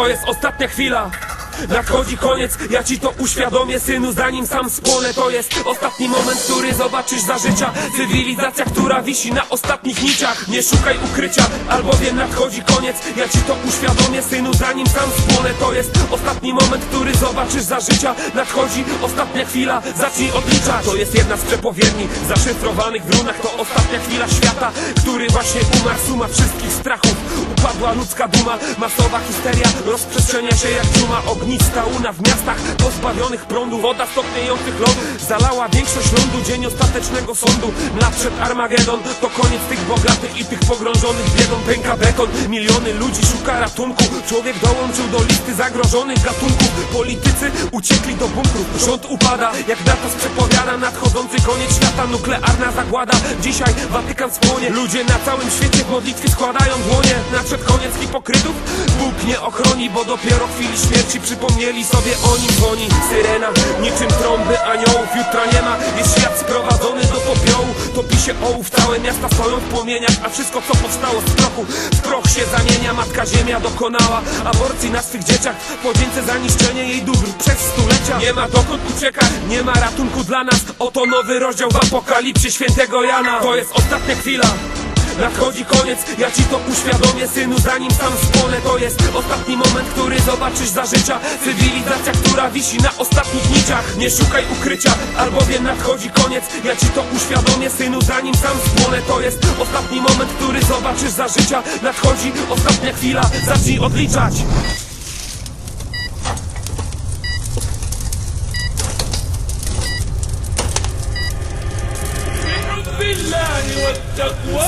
To jest ostatnia chwila. Nadchodzi koniec, ja ci to uświadomię synu Zanim sam spłonę, to jest ostatni moment Który zobaczysz za życia. Cywilizacja, która wisi na ostatnich niciach. Nie szukaj ukrycia, albowiem nadchodzi koniec. Ja ci to uświadomię synu Zanim sam spłonę, to jest ostatni moment Który zobaczysz za życia. Nadchodzi ostatnia chwila, zacznij odliczać. To jest jedna z przepowiedni Zaszyfrowanych w runach. To ostatnia chwila świata Który właśnie umarł. Suma wszystkich strachów Upadła ludzka duma Masowa histeria rozprzestrzenia się jak dżuma Ognista. Łuna w miastach pozbawionych prądu Woda stopniejących lodów Zalała większość lądu Dzień ostatecznego sądu. Nadszedł Armagedon To koniec tych bogatych i tych pogrążonych. Biedą Pęka beton Miliony ludzi szuka ratunku. Człowiek dołączył do listy zagrożonych gatunków. Politycy uciekli do bunkrów Rząd upada. Jak Datos przepowiada Nadchodzący koniec świata Nuklearna zagłada. Dzisiaj Watykan spłonie Ludzie na całym świecie w modlitwie składają dłonie Nadszedł koniec hipokrytów. Bóg nie ochroni Bo dopiero w chwili śmierci przypomnieli sobie o nim. Dzwoni Syrena niczym trąby aniołów Jutra nie ma. Jest świat sprowadzony do popiołu. Topi się ołów Całe miasta stoją w płomieniach A wszystko co powstało z prochu W proch się zamienia. Matka ziemia dokonała aborcji na swych dzieciach. Podzięce za niszczenie jej dóbr przez stulecia. Nie ma dokąd uciekać Nie ma ratunku dla nas. Oto nowy rozdział w apokalipsie świętego Jana. To jest ostatnia chwila Nadchodzi koniec, ja ci to uświadomię synu Zanim sam spłonę, to jest ostatni moment Który zobaczysz za życia. Cywilizacja, która wisi na ostatnich niciach. Nie szukaj ukrycia, albowiem nadchodzi koniec. Ja ci to uświadomię synu Zanim sam spłonę, to jest ostatni moment Który zobaczysz za życia. Nadchodzi ostatnia chwila, zacznij odliczać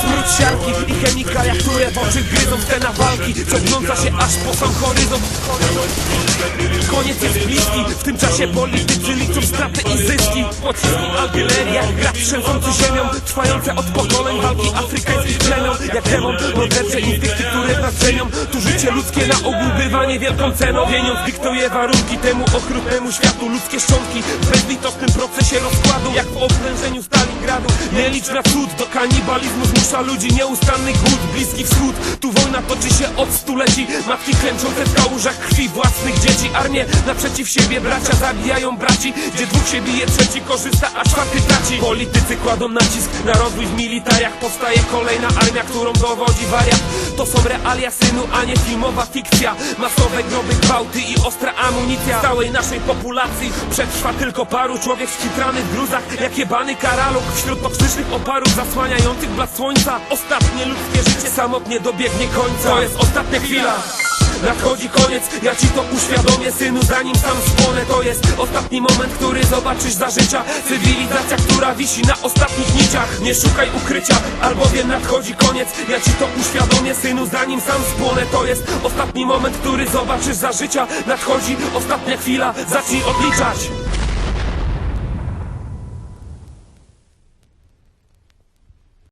Smród siarki i chemikalia, które w oczy gryzą Scena walki, ciągnąca się aż po sam horyzont. Koniec jest bliski, w tym czasie politycy liczą straty i zyski. Pociski, artyleria, grad trzęsący ziemią Trwające od pokoleń walki afrykańskich plemion. Jak demon, mordercze instynkty, które nas drzemią Tu życie ludzkie na ogół bywa niewielką ceną. Pieniądz dyktuje warunki temu okrutnemu światu. Ludzkie szczątki w bezlitosnym procesie rozkładu Jak w oblężeniu Stalingradu. Nie na cud, do kanibalizmu zmusza ludzi Nieustanny głód, bliski wschód. Tu wojna toczy się od stuleci. Matki klęczące w kałużach krwi własnych dzieci. Armie naprzeciw siebie, bracia zabijają braci. Gdzie dwóch się bije, trzeci korzysta, a czwarty traci. Politycy kładą nacisk na rozwój w militariach. Powstaje kolejna armia, którą dowodzi wariat. To są realia synu, a nie filmowa fikcja. Masowe groby, gwałty i ostra amunicja. Całej naszej populacji przetrwa tylko paru Człowiek skitrany w gruzach, jak jebany karaluk Wśród toksycznych oparów zasłaniających blask słońca. Ostatnie ludzkie życie samotnie dobiegnie końca. To jest ostatnia chwila. Nadchodzi koniec, ja ci to uświadomię synu Zanim sam spłonę, to jest ostatni moment Który zobaczysz za życia. Cywilizacja, która wisi na ostatnich niciach. Nie szukaj ukrycia, albowiem nadchodzi koniec. Ja ci to uświadomię synu Zanim sam spłonę, to jest ostatni moment Który zobaczysz za życia. Nadchodzi ostatnia chwila, zacznij odliczać